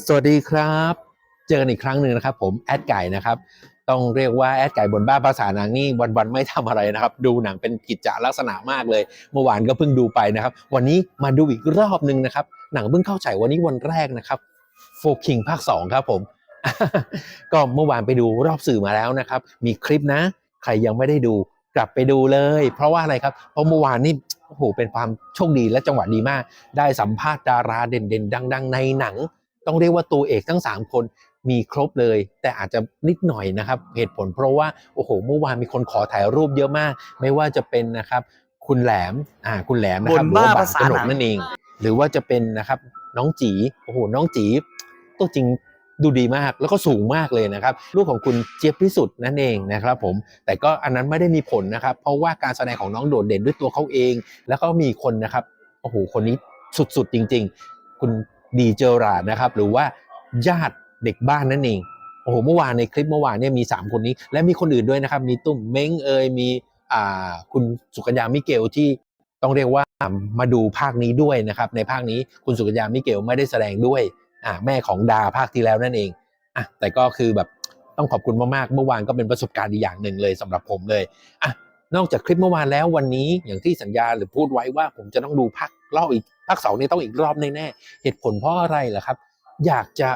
สวัสดีครับ เจอกันอีกครั้งหนึ่งนะครับ ผมแอดไก่นะครับ ต้องเรียกว่าแอดไก่บนบ้าภาษาหนังนี่วันๆไม่ทำอะไรนะครับ ดูหนังเป็นกิจจลักษณะมากเลย เมื่อวานก็เพิ่งดูไปนะครับ วันนี้มาดูอีกรอบหนึ่งนะครับ หนังเพิ่งเข้าฉายวันนี้วันแรกนะครับโฟคิงภาค2ครับผม ก็เมื่อวานไปดูรอบสื่อมาแล้วนะครับ มีคลิปนะ ใครยังไม่ได้ดูกลับไปดูเลย เพราะว่าอะไรครับเพราะเมื่อวานนี่โอ้โหเป็นความโชคดีและจังหวะดีมาก ได้สัมภาษณ์ดาราเด่นๆ ดัง ๆ ในหนัง ต้องเรียกว่าตัวเอกทั้ง 3 คนมีครบเลย แต่อาจจะนิดหน่อยนะครับ เหตุผลเพราะว่า โอ้โห เมื่อวานมีคนขอถ่ายรูปเยอะมาก ไม่ว่าจะเป็นนะครับคุณแหลมอ่าคุณแหลมนะครับบนหรือว่าบ้าบาภางษากระหนหนักงนั่นเอง หรือว่าจะเป็นนะครับน้องจีโอ้โหน้องจีตัวจริงดูดีมากแล้วก็สูงมากเลยนะครับลูกของคุณเจี๊ยบพิสุทธิ์นั่นเองนะครับผมแต่ก็อันนั้นไม่ได้มีผลนะครับ เพราะว่าการแสดงของน้องโดดเด่นด้วยตัวเขาเอง แล้วก็มีคนนะครับโอ้โหคนนี้สุดๆจริง ๆ คุณ ดีเจอราดนะครับ หรือว่าญาติเด็กบ้านนั่นเองโอ้โหเมื่อวานในคลิปเมื่อวานเนี่ยมี 3 คนนี้ และมีคนอื่นด้วยนะครับ มีตุ้มเม้งเอยมีอ่าคุณสุกัญญามิเกลที่ต้องเรียกว่ามาดูภาคนี้ด้วยนะครับ ในภาคนี้คุณสุกัญญามิเกลไม่ได้แสดงด้วยอ่าแม่ของดาภาคที่แล้วนั่นเองอะแต่ก็คือแบบต้องขอบคุณมากๆ เมื่อวานก็เป็นประสบการณ์อีกอย่างหนึ่งเลยสำหรับผมเลยอะนอกจากคลิปเมื่อวานแล้ววันนี้อย่างที่สัญญาหรือพูดไว้ว่าผมจะต้องดูภาครอบอีก ภาคสองนี่ต้องอีกรอบแน่ๆเหตุผลเพราะอะไรล่ะครับ อยากจะ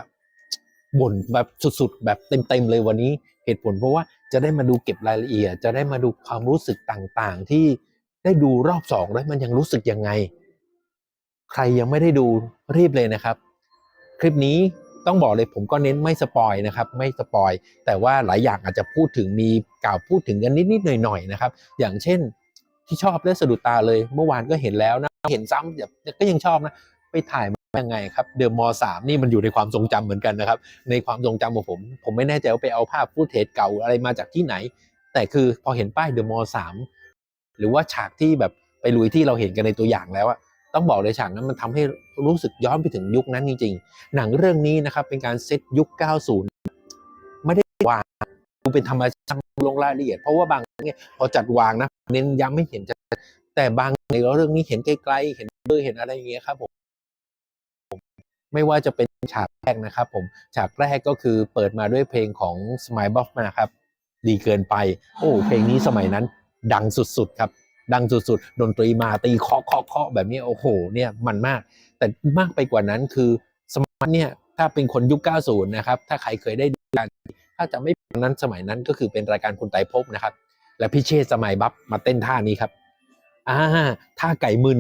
บ่นแบบสุดๆ แบบเต็มๆเลยวันนี้เหตุผลเพราะว่าจะได้มาดูเก็บรายละเอียด จะได้มาดูความรู้สึกต่างๆ ที่ได้ดูรอบสองแล้วมันยังรู้สึกยังไง ใครยังไม่ได้ดูรีบเลยนะครับ คลิปนี้ต้องบอกเลยผมก็เน้นไม่สปอยนะครับไม่สปอย แต่ว่าหลายอย่างอาจจะพูดถึงมีกล่าวพูดถึงกันนิดๆหน่อยๆนะครับ อย่างเช่นที่ชอบและสะดุดตาเลยเมื่อวานก็เห็นแล้วนะ เห็นซ้ำแบบก็ยังชอบนะ ไปถ่ายมายังไงครับเดอะมอสามนี่มันอยู่ในความทรงจำเหมือนกันนะครับ ในความทรงจำของผม ผมไม่แน่ใจว่าไปเอาภาพฟูตเทจเก่าอะไรมาจากที่ไหน แต่คือพอเห็นป้ายเดอะมอสามหรือว่าฉากที่แบบไปลุยที่เราเห็นกันในตัวอย่างแล้วอะต้องบอกเลยฉากนั้นมันทำให้รู้สึกย้อนไปถึงยุคนั้นจริงๆ หนังเรื่องนี้นะครับเป็นการเซตยุค 90 ไม่ได้วางดูเป็นธรรมชาติลงรายละเอียด เพราะว่าบางเนี่ยพอจัดวางนะเน้นย้ำไม่เห็นแต่บาง ในเรื่องนี้เห็นไกลๆเห็นเบอร์เห็นอะไรอย่างเงี้ยครับผมไม่ว่าจะเป็นฉากแรกนะครับผมฉากแรกก็คือเปิดมาด้วยเพลงของ Smile Buff นะครับ ดีเกินไป โอ้เพลงนี้สมัยนั้น ดังสุดๆครับ ดังสุดๆ ดนตรีมาตีเคาะเคาะเคาะแบบนี้โอ้โหเนี่ยมันมาก แต่มากไปกว่านั้นคือสมัยเนี่ยถ้าเป็นคนยุค 90 นะครับ ถ้าใครเคยได้ดูกันถ้าจะไม่นั้นสมัยนั้นก็คือเป็นรายการคุณไตรภพนะครับ และพี่เชษสมัยบัฟมาเต้นท่านี้ครับ อ่าท่าไก่มึน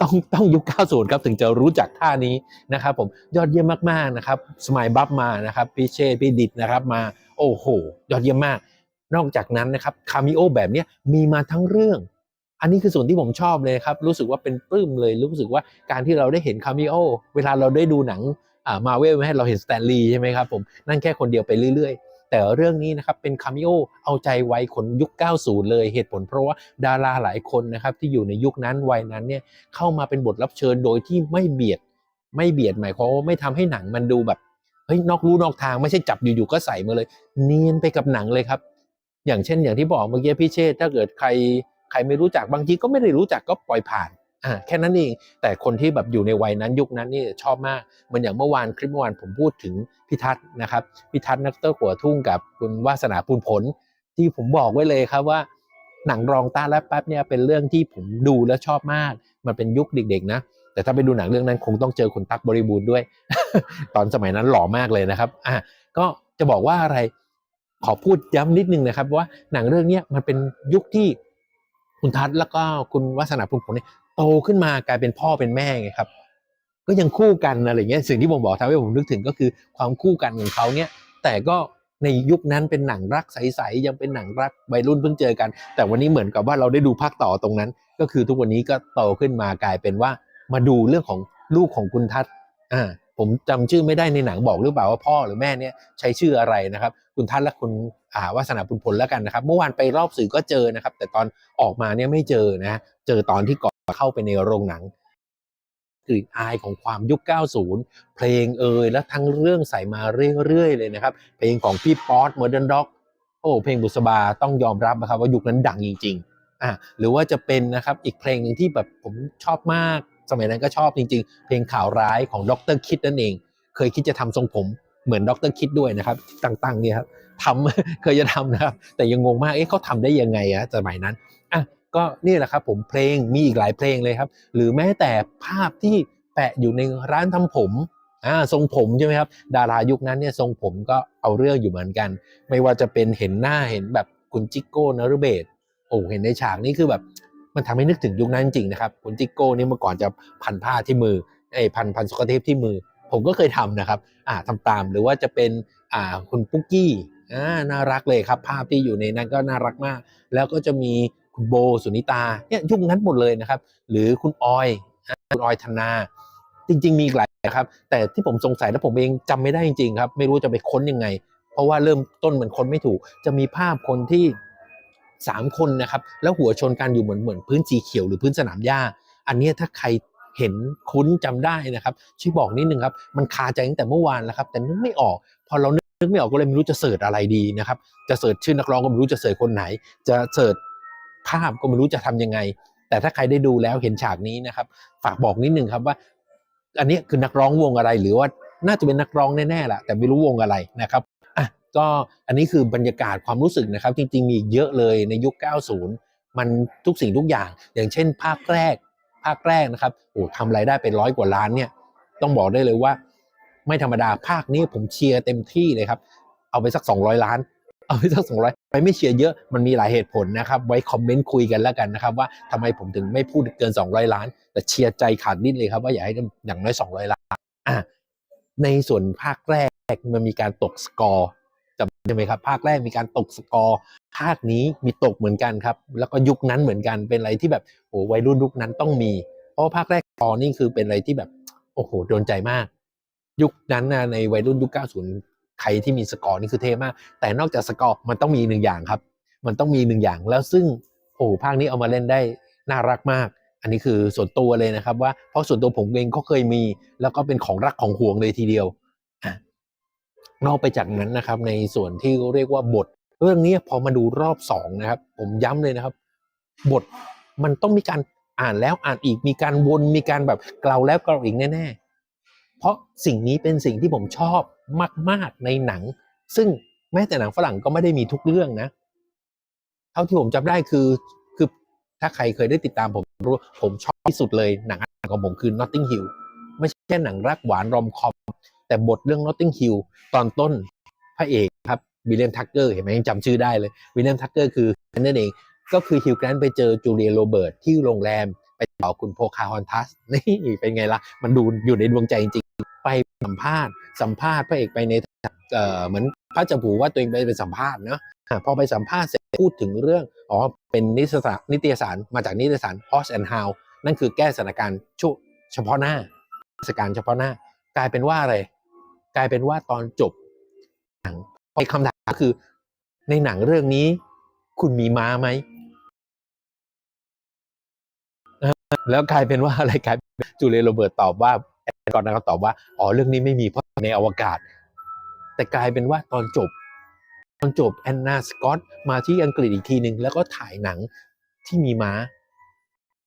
ต้องต้องยุค 90 ครับ ถึงจะรู้จักท่านี้นะครับผมยอดเยี่ยมมากๆนะครับ สมัยบัฟมานะครับ พี่เชษฐ์พี่ดิดนะครับมาโอ้โห ยอดเยี่ยมมาก นอกจากนั้นนะครับคามิโอแบบนี้มีมาทั้งเรื่อง อันนี้คือส่วนที่ผมชอบเลยครับ รู้สึกว่าเป็นปลื้มเลย รู้สึกว่าการที่เราได้เห็นคามิโอเวลาเราได้ดูหนังมาเวลให้เราเห็นสแตนลีย์ใช่ไหมครับผมนั่นแค่คนเดียวไปเรื่อยๆ แต่เรื่องนี้นะครับเป็นคามิโอเอาใจวัยคนยุค 90 เลยเหตุผลเพราะว่าดาราหลายคนนะครับที่อยู่ในยุคนั้นวัยนั้นเนี่ยเข้ามาเป็นบทรับเชิญโดยที่ไม่เบียดไม่เบียดหมายความว่าไม่ทำให้หนังมันดูแบบเฮ้ยนอกลู่นอกทางไม่ใช่จับอยู่ๆก็ใส่มาเลย เนียนไปกับหนังเลยครับ อย่างเช่นอย่างที่บอกเมื่อกี้พี่เชษถ้าเกิดใครใครไม่รู้จักบางทีก็ไม่ได้รู้จักก็ปล่อยผ่าน อ่าแค่นั้นเอง แต่คนที่แบบอยู่ในวัยนั้นยุคนั้นนี่ชอบมากเหมือนอย่างเมื่อวานคลิปเมื่อวานผมพูดถึงพิทัศน์นะครับพิทัศน์นักเตอร์หัวทุ่งกับคุณวาสนาพูนผล ที่ผมบอกไว้เลยครับว่า หนังรองต้าและแป๊บเนี่ยเป็นเรื่องที่ผมดูแล้วชอบมาก มันเป็นยุคเด็กๆนะแต่ถ้าไปดูหนังเรื่องนั้นคงต้องเจอคุณตั๊กบริบูรณ์ด้วย ตอนสมัยนั้นหล่อมากเลยนะครับอะก็จะบอกว่าอะไรขอพูดย้ำนิดนึงนะครับว่าหนังเรื่องนี้มันเป็นยุคที่คุณทัศน์แล้วก็คุณวัฒนาพุนผลเนี่ย โตขึ้นมากลายเป็นพ่อเป็นแม่ไงครับ ก็ยังคู่กันอะไรเงี้ยสิ่งที่ผมบอกทำให้ผมนึกถึงก็คือความคู่กันของเขาเนี่ย แต่ก็ในยุคนั้นเป็นหนังรักใสๆยังเป็นหนังรักวัยรุ่นเพิ่งเจอกัน แต่วันนี้เหมือนกับว่าเราได้ดูภาคต่อตรงนั้น ก็คือทุกวันนี้ก็โตขึ้นมากลายเป็นว่ามาดูเรื่องของลูกของคุณทัศน์อ่าผมจำชื่อไม่ได้ในหนังบอกหรือเปล่าว่าพ่อหรือแม่เนี่ยใช้ชื่ออะไรนะครับ คุณทัศน์และคุณอ่าวาสนาปุณพลแล้วกันนะครับ เมื่อวานไปรอบสื่อก็เจอนะครับ แต่ตอนออกมาเนี่ยไม่เจอนะ เจอตอนที่ก่อน เข้าไปในโรงหนังกลิ่นอายของความยุค 90 เพลงเอ่ยและทั้งเรื่องใส่มาเรื่อยๆเลยนะครับ เพลงของพี่ป๊อต Modern Dog โอ้เพลงบุษบาต้องยอมรับนะครับว่ายุคนั้นดังจริงๆอะหรือว่าจะเป็นนะครับอีกเพลงหนึ่งที่แบบผมชอบมาก สมัยนั้นก็ชอบจริง ๆ เพลงข่าวร้ายของดรคิดนั่นเอง เคยคิดจะทำทรงผมเหมือนดรคิดด้วยนะครับตั้งๆเนี่ยครับทำเคยจะทำนะครับแต่ยังงงมากเอ๊ะเขาทำได้ยังไงอะสมัยนั้น ก็นี่แหละครับผมเพลงมีอีกหลายเพลงเลยครับ หรือแม้แต่ภาพที่แปะอยู่ในร้านทำผมอ่าทรงผมใช่ไหมครับ ดารายุคนั้นเนี่ยทรงผมก็เอาเรื่องอยู่เหมือนกัน ไม่ว่าจะเป็นเห็นหน้าเห็นแบบคุณจิกโก้นฤเบศโอ้เห็นในฉากนี้คือแบบมันทำให้นึกถึงยุคนั้นจริงๆนะครับคุณจิกโก้นี่เมื่อก่อนจะพันผ้าที่มือไอ้พันพันสกอตเทปที่มือ ผมก็เคยทำนะครับอ่าทำตามหรือว่าจะเป็นอ่าคุณปุ๊กกี้อ่าน่ารักเลยครับ ภาพที่อยู่ในนั้นก็น่ารักมาก แล้วก็จะมี คุณโบสุนิตาเนี่ยยุคนั้นหมดเลยนะครับ หรือคุณออยคุณออยธนา จริง ๆ มีหลายนะครับ แต่ที่ผมสงสัยแล้วผมเองจำไม่ได้จริง ๆ ครับ ไม่รู้จะไปค้นยังไง เพราะว่าเริ่มต้นเหมันค้นไม่ถูก จะมีภาพคนที่สามคนนะครับ แล้วหัวชนกันอยู่เหมือนเหมือนพื้นสีเขียวหรือพื้นสนามหญ้า อันนี้ถ้าใครเห็นคุ้นจำได้นะครับช่วยบอกนิดนึงครับมันคาใจตั้งแต่เมื่อวานแล้วครับ แต่นึกไม่ออก พอเรานึกนึกไม่ออกก็เลยไม่รู้จะเสิร์ชอะไรดีนะครับ จะเสิร์ชชื่อนักร้องก็ไม่รู้จะเสิร์ชคนไหน จะเสิร์ช ภาพก็ไม่รู้จะทำยังไง แต่ถ้าใครได้ดูแล้วเห็นฉากนี้นะครับ ฝากบอกนิดนึงครับว่า อันนี้คือนักร้องวงอะไร หรือว่าน่าจะเป็นนักร้องแน่ๆแหละแต่ไม่รู้วงอะไรนะครับอะก็อันนี้คือบรรยากาศความรู้สึกนะครับ จริง ๆ มีเยอะเลยในยุค 90 มันทุกสิ่งทุกอย่าง อย่างเช่น ภาคแรก ภาคแรกนะครับโอ้ทำรายได้เป็นร้อยกว่าล้านเนี่ย ต้องบอกได้เลยว่า ไม่ธรรมดาภาคนี้ผมเชียร์เต็มที่เลยครับ เอาไปสัก 200 ล้าน เอาไปสัก200ไปไม่เชียร์เยอะมันมีหลายเหตุผลนะครับ ไว้คอมเมนต์คุยกันแล้วกันนะครับ ว่าทำไมผมถึงไม่พูดเกิน 200 ล้าน แต่เชียร์ใจขาดดิ้นเลยครับ ว่าอยากให้อย่างน้อย 200 ล้านอะในส่วนภาคแรกมันมีการตกสกอร์จำได้ไหมครับ ภาคแรกมีการตกสกอร์ภาคนี้มีตกเหมือนกันครับ แล้วก็ยุคนั้นเหมือนกันเป็นอะไรที่แบบโอ้วัยรุ่นยุคนั้นต้องมี เพราะภาคแรกสกอร์นี่คือเป็นอะไรที่แบบโอ้โหโดนใจมาก ยุคนั้นนะในวัยรุ่นยุค 90 ใครที่มีสกอร์นี่คือเท่มาก แต่นอกจากสกอร์มันต้องมีหนึ่งอย่างครับ มันต้องมีหนึ่งอย่างแล้วซึ่งโอ้ภาคนี้เอามาเล่นได้น่ารักมาก อันนี้คือส่วนตัวเลยนะครับว่าเพราะส่วนตัวผมเองก็เคยมี แล้วก็เป็นของรักของห่วงเลยทีเดียวนอกไปจากนั้นนะครับในส่วนที่เรียกว่าบท เรื่องนี้พอมาดูรอบสองนะครับ ผมย้ำเลยนะครับ บทมันต้องมีการอ่านแล้วอ่านอีกมีการวนมีการแบบกล่าวแล้วกล่าวอีกแน่ๆเพราะสิ่งนี้เป็นสิ่งที่ผมชอบ มาก ๆในหนัง ซึ่งแม้แต่หนังฝรั่งก็ไม่ได้มีทุกเรื่องนะ เท่าที่ผมจำได้คือคือถ้าใครเคยได้ติดตามผมรู้ผมชอบที่สุดเลยหนังของผมคือ Notting Hill ไม่ใช่แค่หนังรักหวานรอมคอม แต่บทเรื่อง Notting Hill ตอนต้นพระเอกครับวิลเลียมทักเกอร์เห็นไหมยังจำชื่อได้เลยวิลเลียมทักเกอร์คือนั่นเองก็คือฮิวแกรนต์ไปเจอจูเลียโรเบิร์ตที่โรงแรมไปต่อคุณโพคาฮอนทัสนี่เป็นไงล่ะ มันดูอยู่ในดวงใจจริงๆไปสัมภาษณ์ สัมภาษณ์พระเอกไปในเอ่อเหมือนพระเจ้าผูว่าตัวเองไปเป็นสัมภาษณ์เนาะอะพอไปสัมภาษณ์เสร็จพูดถึงเรื่องอ๋อเป็นนิตยสารนิตยสารมาจากนิตยสาร Horse and Hound นั่นคือแก้สถานการณ์ช่วงเฉพาะหน้าสถานการณ์เฉพาะหน้า กลายเป็นว่าอะไร กลายเป็นว่าตอนจบหนังไปคำถามคือ ในหนังเรื่องนี้ คุณมีม้าไหมแล้วกลายเป็นว่าอะไรกลายเป็นจูเลียโรเบิร์ตตอบว่าแอนก่อนนะครับตอบว่า อ๋อ เรื่องนี้ไม่มีเพราะ ในอวกาศ แต่กลายเป็นว่าตอนจบ ตอนจบแอนนาสกอตมาที่อังกฤษอีกทีหนึ่งแล้วก็ถ่ายหนังที่มีม้า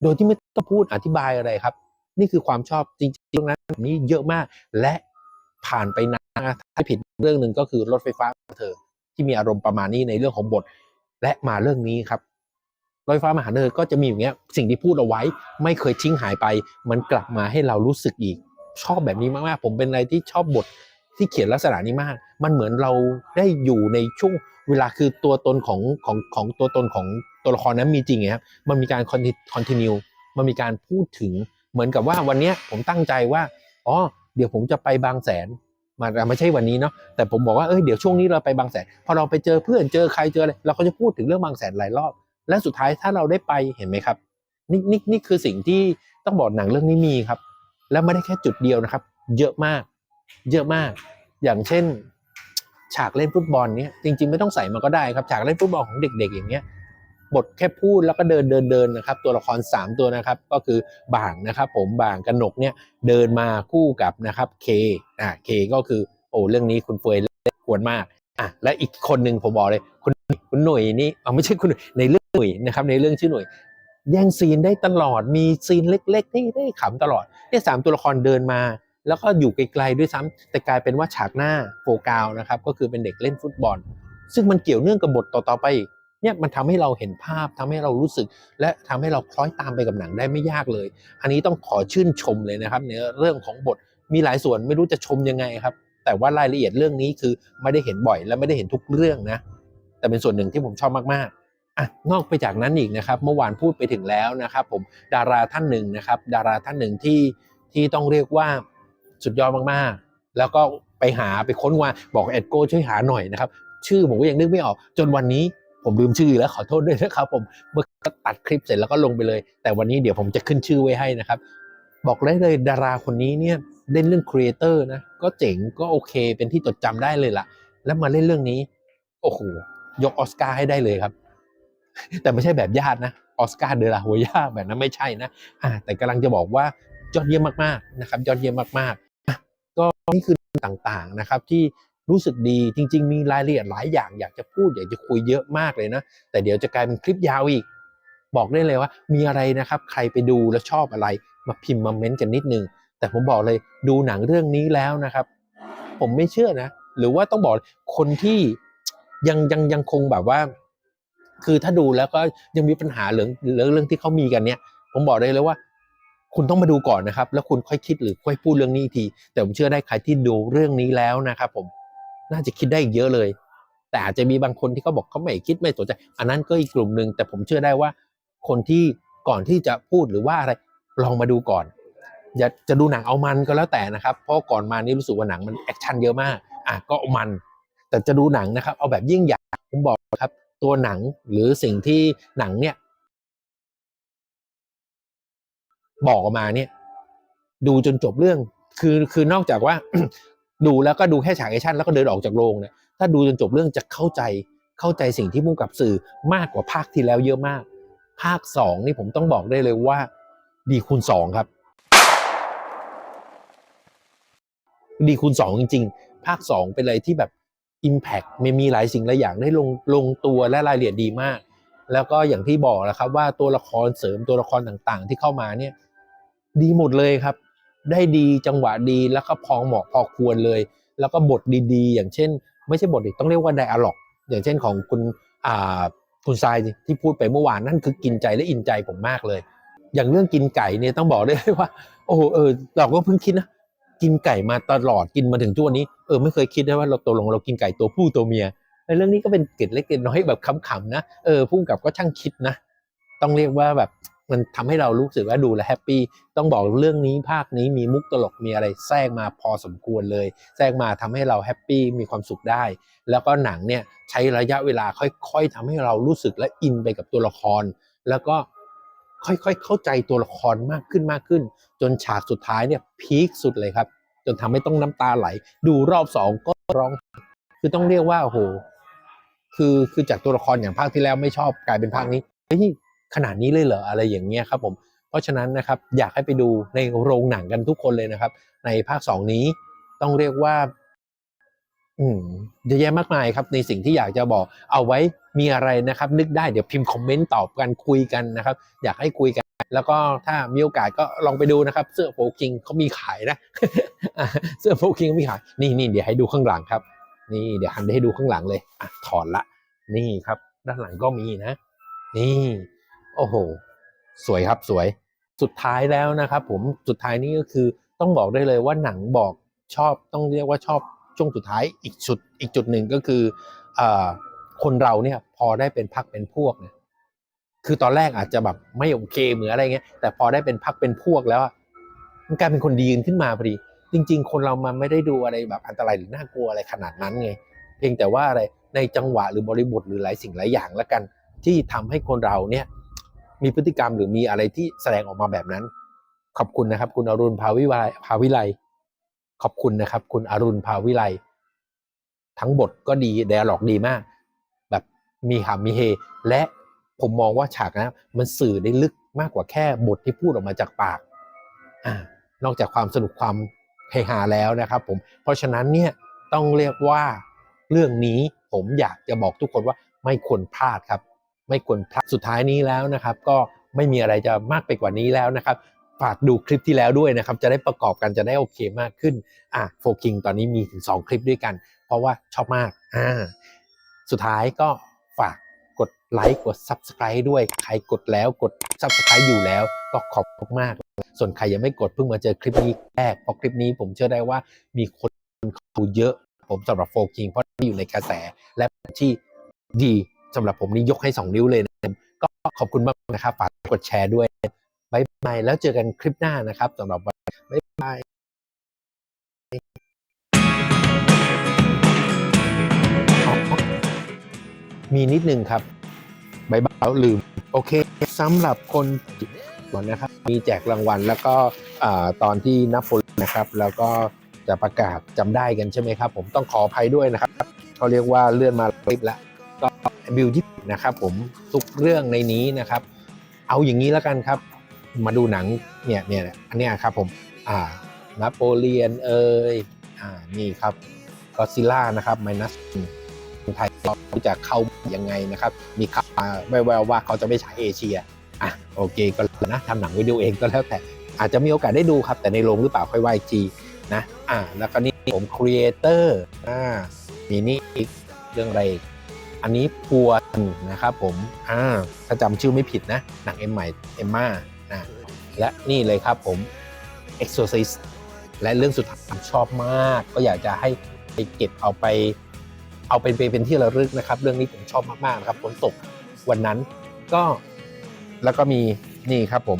โดยที่ไม่ต้องพูดอธิบายอะไรครับ นี่คือความชอบจริงๆตรงนั้นนี้เยอะมาก และผ่านไปนานถ้าผิดเรื่องหนึ่งก็คือรถไฟฟ้าเธอ ที่มีอารมณ์ประมาณนี้ในเรื่องของบท และมาเรื่องนี้ครับรถไฟฟ้ามาหาเธอก็จะมีอย่างเงี้ยสิ่งที่พูดเอาไว้ ไม่เคยทิ้งหายไป มันกลับมาให้เรารู้สึกอีก ชอบแบบนี้มากๆ ผมเป็นอะไรที่ชอบบทที่เขียนลักษณะนี้มาก มันเหมือนเราได้อยู่ในช่วงเวลาคือตัวตนของของของตัวตนของตัวละครนั้นมีจริงไงครับ มันมีการคอนติเนียมันมีการพูดถึงเหมือนกับว่าวันนี้ผมตั้งใจว่า อ๋อ เดี๋ยวผมจะไปบางแสนมาไม่ใช่วันนี้เนาะ แต่ผมบอกว่าเออเดี๋ยวช่วงนี้เราไปบางแสน พอเราไปเจอเพื่อนเจอใครเจออะไร เราก็จะพูดถึงเรื่องบางแสนหลายรอบ และสุดท้ายถ้าเราได้ไปเห็นไหมครับ นี่นี่นี่คือสิ่งที่ต้องบอกหนังเรื่องนี้มีครับ แล้วไม่ได้แค่จุดเดียวนะครับ เยอะมาก เยอะมาก อย่างเช่น ฉากเล่นฟุตบอลเนี้ยจริง ๆ ไม่ต้องใส่มาก็ได้ครับ ฉากเล่นฟุตบอลของเด็ก ๆ อย่างเงี้ยบทแค่พูดแล้วก็เดินเดินเดินนะครับ ตัวละคร 3 ตัวนะครับ ก็คือบ่างนะครับผมบ่างกนกเนี่ยเดินมาคู่กับนะครับเคอ่าเคก็คือโอ้เรื่องนี้คุณเฟยเล่นควรมากอะและอีกคนหนึ่งผมบอกเลยคุณคุณหน่วยนี่เอไม่ใช่คุณหน่วยในเรื่องหน่วยนะครับในเรื่องชื่อหน่วย แย่งซีนได้ตลอดมีซีนเล็กๆที่ได้ขำตลอดเนี่ยสามตัวละครเดินมา แล้วก็อยู่ไกลๆด้วยซ้ำแต่กลายเป็นว่าฉากหน้าโฟกาวนะครับก็คือเป็นเด็กเล่นฟุตบอล ซึ่งมันเกี่ยวเนื่องกับบทต่อๆไปเนี่ยมันทำให้เราเห็นภาพทำให้เรารู้สึก และทำให้เราคล้อยตามไปกับหนังได้ไม่ยากเลย อันนี้ต้องขอชื่นชมเลยนะครับ ในเรื่องของบทมีหลายส่วนไม่รู้จะชมยังไงครับ แต่ว่ารายละเอียดเรื่องนี้คือไม่ได้เห็นบ่อย และไม่ได้เห็นทุกเรื่องนะแต่เป็นส่วนหนึ่งที่ผมชอบมากๆ อะนอกไปจากนั้นอีกนะครับ เมื่อวานพูดไปถึงแล้วนะครับ ผมดาราท่านหนึ่งนะครับ ดาราท่านหนึ่งที่ที่ต้องเรียกว่าสุดยอดมากๆ แล้วก็ไปหาไปค้นว่าบอกเอ็ดโก้ช่วยหาหน่อยนะครับ ชื่อผมก็ยังนึกไม่ออก จนวันนี้ผมลืมชื่อแล้วขอโทษด้วยนะครับ ผมเมื่อตัดคลิปเสร็จแล้วก็ลงไปเลย แต่วันนี้เดี๋ยวผมจะขึ้นชื่อไว้ให้นะครับ บอกได้เลยดาราคนนี้เนี่ยเล่นเรื่องครีเอเตอร์นะก็เจ๋งก็โอเค เป็นที่จดจำได้เลยล่ะ แล้วมาเล่นเรื่องนี้โอ้โหยกออสการ์ให้ได้เลยครับ แต่ไม่ใช่แบบญาตินะออสการ์เดลาโฮย่าแบบนั้นไม่ใช่นะอ่าแต่กำลังจะบอกว่ายอดเยี่ยมมากๆนะครับยอดเยี่ยมมากๆ ก็นี่คือต่างๆนะครับที่รู้สึกดีจริง ๆ มีรายละเอียดหลายอย่างอยากจะพูดอยากจะคุยเยอะมากเลยนะ แต่เดี๋ยวจะกลายเป็นคลิปยาวอีก บอกได้เลยว่า มีอะไรนะครับ ใครไปดูแล้วชอบอะไรมาพิมพ์มาเม้นต์กันนิดนึง แต่ผมบอกเลยดูหนังเรื่องนี้แล้วนะครับ ผมไม่เชื่อนะ หรือว่าต้องบอกคนที่ยังยังยังคงแบบว่า คือถ้าดูแล้วก็ยังมีปัญหาเรื่องเรื่องเรื่องที่เขามีกันเนี่ยผมบอกได้เลยว่า คุณต้องมาดูก่อนนะครับ แล้วคุณค่อยคิดหรือค่อยพูดเรื่องนี้ที แต่ผมเชื่อได้ใครที่ดูเรื่องนี้แล้วนะครับผมน่าจะคิดได้อีกเยอะเลย แต่อาจจะมีบางคนที่เขาบอกเขาไม่คิดไม่สนใจ อันนั้นก็อีกกลุ่มหนึ่งแต่ผมเชื่อได้ว่า คนที่ก่อนที่จะพูดหรือว่าอะไรลองมาดูก่อนอย่าจะดูหนังเอามันก็แล้วแต่นะครับ เพราะก่อนมานี่รู้สึกว่าหนังมันแอคชั่นเยอะมากอะก็เอามัน แต่จะดูหนังนะครับ เอาแบบยิ่งใหญ่ผมบอกครับ ตัวหนังหรือสิ่งที่หนังเนี่ย บอกออกมาเนี่ย ดูจนจบเรื่อง คือคือนอกจากว่า ดูแล้วก็ดูแค่ฉากแอคชั่นแล้วก็เดินออกจากโรงเนี่ยถ้าดูจนจบเรื่องจะเข้าใจเข้าใจสิ่งที่มุ่งกับสื่อมากกว่าภาคที่แล้วเยอะมาก ภาคสองนี่ผมต้องบอกได้เลยว่า ดีคูณสองครับ ดีคูณสองจริง ๆ ภาคสองเป็นอะไรที่แบบ Impact ไม่มีหลายสิ่งหลายอย่างได้ลงลงตัวและรายละเอียดดีมาก แล้วก็อย่างที่บอกแล้วครับว่าตัวละครเสริมตัวละครต่างๆ ที่เข้ามาเนี่ยดีหมดเลยครับ ได้ดีจังหวะดีแล้วก็พอเหมาะพอควรเลย แล้วก็บทดีๆ อย่างเช่น ไม่ใช่บทดิต้องเรียกว่าไดอะล็อกอย่างเช่นของคุณอ่าคุณทรายที่พูดไปเมื่อวานนั่นคือกินใจและอินใจผมมากเลย อย่างเรื่องกินไก่เนี่ยต้องบอกได้เลยว่า โอ้โหเออเราก็เพิ่งคิดนะ กินไก่มาตลอดกินมาถึงทุกวันนี้เออไม่เคยคิดได้ว่าเราตกลงเรากินไก่ตัวผู้ตัวเมียในเรื่องนี้ก็เป็นเกร็ดเล็กเกร็ดน้อยแบบขำๆนะเออพุ่งกับก็ช่างคิดนะ ต้องเรียกว่าแบบมันทำให้เรารู้สึกว่าดูแลแฮปปี้ต้องบอกเรื่องนี้ภาคนี้มีมุกตลกมีอะไรแทรกมาพอสมควรเลย แทรกมาทำให้เราแฮปปี้มีความสุขได้ แล้วก็หนังเนี่ยใช้ระยะเวลาค่อยๆทำให้เรารู้สึกและอินไปกับตัวละคร แล้วก็ ค่อยๆ เข้าใจตัวละครมากขึ้นมากขึ้น จนฉากสุดท้ายเนี่ยพีคสุดเลยครับ จนทำให้ต้องน้ำตาไหล ดูรอบสองก็ร้อง คือต้องเรียกว่าโอ้โหคือคือจากตัวละครอย่างภาคที่แล้วไม่ชอบกลายเป็นภาคนี้เฮ้ยขนาดนี้เลยเหรออะไรอย่างเงี้ยครับผมเพราะฉะนั้นนะครับอยากให้ไปดูในโรงหนังกันทุกคนเลยนะครับ ในภาคสองนี้ต้องเรียกว่า อืมเยอะแยะมากมายครับในสิ่งที่อยากจะบอกเอาไว้มีอะไรนะครับ นึกได้เดี๋ยวพิมพ์คอมเมนต์ตอบกันคุยกันนะครับ อยากให้คุยกัน แล้วก็ถ้ามีโอกาสก็ลองไปดูนะครับ เสื้อโฟกิงเขามีขายนะเสื้อโฟกิงมีขายนี่นี่เดี๋ยวให้ดูข้างหลังครับ นี่เดี๋ยวหันไปให้ดูข้างหลังเลยอะถอดละ นี่ครับ ด้านหลังก็มีนะ นี่ โอ้โห สวยครับสวย สุดท้ายแล้วนะครับ ผมสุดท้ายนี้ก็คือต้องบอกได้เลยว่าหนังบอกชอบต้องเรียกว่าชอบ ช่วงสุดท้ายอีกจุดอีกจุดหนึ่งก็คืออคนเราเนี่ยพอได้เป็นพักเป็นพวกเนี่ยคือตอนแรกอาจจะแบบไม่โอเคเหมือนอะไรเงี้ยแต่พอได้เป็นพักเป็นพวกแล้วมันกลายเป็นคนดีขึ้นมาพอดี จริง ๆ คนเรามันไม่ได้ดูอะไรแบบอันตรายหรือน่ากลัวอะไรขนาดนั้นไงเพียงแต่ว่าอะไรในจังหวะหรือบริบทหรือหลายสิ่งหลายอย่างแล้วกัน ที่ทำให้คนเราเนี่ยมีพฤติกรรมหรือมีอะไรที่แสดงออกมาแบบนั้น ขอบคุณนะครับ คุณอรุณภาวิไลภาวิไล ขอบคุณนะครับ คุณอรุณภาวิไลทั้งบทก็ดีแดร์ล็อกดีมาก แบบมีหามีเฮ และผมมองว่าฉากนะ มันสื่อได้ลึกมากกว่าแค่บทที่พูดออกมาจากปากอ่านอกจากความสนุกความเฮฮาแล้วนะครับผมเพราะฉะนั้นเนี่ยต้องเรียกว่าเรื่องนี้ผมอยากจะบอกทุกคนว่าไม่ควรพลาดครับ ไม่ควรพลาดสุดท้ายนี้แล้วนะครับ ก็ไม่มีอะไรจะมากไปกว่านี้แล้วนะครับ ฝากดูคลิปที่แล้วด้วยนะครับ จะได้ประกอบกันจะได้โอเคมากขึ้น อะโฟกิงตอนนี้มีถึง 2 คลิปด้วยกัน เพราะว่าชอบมาก อ่า สุดท้ายก็ฝากกดไลค์กด Subscribe ด้วย ใครกดแล้วกด Subscribe อยู่แล้วก็ขอบคุณมาก ส่วนใครยังไม่กดเพิ่งมาเจอคลิปนี้แรก เพราะคลิปนี้ผมเชื่อได้ว่ามีคนดูเยอะ ผมสำหรับโฟกิงเพราะอยู่ในกระแสและที่ดีสำหรับผมนี่ยกให้ 2 นิ้วเลยนะก็ขอบคุณมากนะครับฝากกดแชร์ด้วย บายบายแล้วเจอกันคลิปหน้านะครับสำหรับวันบายบายมีนิดนึงครับบายบายลืม โอเคสำหรับคนก่อนนะครับ มีแจกรางวัลแล้วก็ตอนที่นับผลนะครับ แล้วก็จะประกาศจำได้กันใช่ไหมครับ ผมต้องขออภัยด้วยนะครับเขาเรียกว่าเลื่อนมาคลิปแล้วก็บิวที่นะครับผมทุกเรื่องในนี้นะครับ เอาอย่างนี้แล้วกันครับ มาดูหนังเนี่ยเนี่ยอันเนี้ยครับผมอ่านโปเลียนเอ่ยอ่านี่ครับก็ซิล่านะครับไมนัสไทยเราจะเข้ายังไงนะครับ มีข่าวมาแววๆว่าเขาจะไม่ฉายเอเชียอะโอเคก็นะทำหนังวิดีโอเองก็แล้วแต่อาจจะมีโอกาสได้ดูครับ แต่ในโรงหรือเปล่าค่อยว่าอีกทีนะอ่าแล้วก็นี่ผมครีเอเตอร์อ่ามีนี่อีกเรื่องอะไรอันนี้พัวนะครับผมอ่าถ้าจำชื่อไม่ผิดนะ หนังเอ็มใหม่เอมมา นะและนี่เลยครับผม Exorcist และเรื่องสุดท้ายผมชอบมาก ก็อยากจะให้ไปเก็บเอาไป เอาเป็นเป็นที่ระลึกนะครับ เรื่องนี้ผมชอบมากๆนะครับฝนตกวันนั้นก็แล้วก็มีนี่ครับผม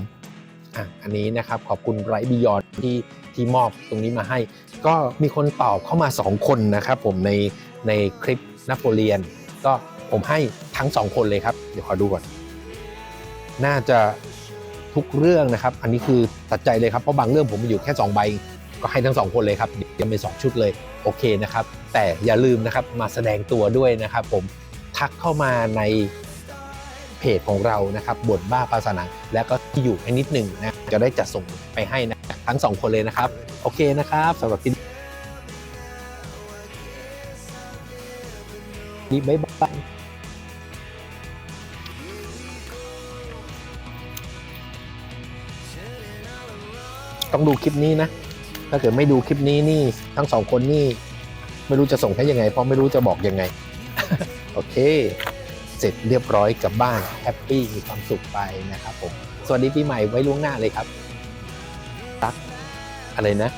อะอันนี้นะครับขอบคุณไรบิยอนที่ที่มอบตรงนี้มาให้ ก็มีคนตอบเข้ามา 2 คนนะครับผมในในคลิปนโปเลียน ก็ผมให้ทั้ง 2 คนเลยครับ เดี๋ยวขอดูก่อน น่าจะ ทุกเรื่องนะครับ อันนี้คือตัดใจเลยครับ เพราะบางเรื่องผมมีอยู่แค่ 2 ใบ ก็ให้ทั้งสองคนเลยครับเดี๋ยวเป็นสองชุดเลย โอเคนะครับ แต่อย่าลืมนะครับมาแสดงตัวด้วยนะครับ ผมทักเข้ามาในเพจของเรานะครับบทบ้าภาษาหนังแล้วก็ที่อยู่ให้นิดหนึ่งนะจะได้จัดส่งไปให้นะทั้งสองคนเลยนะครับ โอเคนะครับสำหรับที่นี่บ๊ายบาย ต้องดูคลิปนี้นะ ถ้าเกิดไม่ดูคลิปนี้นี่ทั้งสองคนนี่ไม่รู้จะส่งให้ยังไง เพราะไม่รู้จะบอกยังไง โอเค เสร็จเรียบร้อยกลับบ้านแฮปปี้มีความสุขไปนะครับผม สวัสดีปีใหม่ไว้ล่วงหน้าเลยครับ ตักอะไรนะ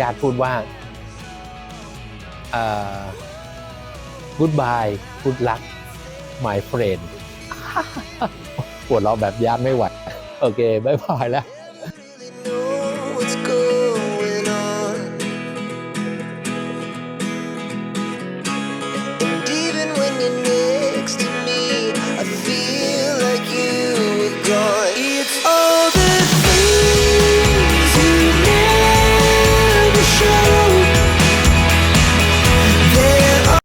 ญาติพูดว่าเอ่อ goodbye good luck my friend ปวดเราแบบญาติไม่ไหว โอเคบายบายแล้ว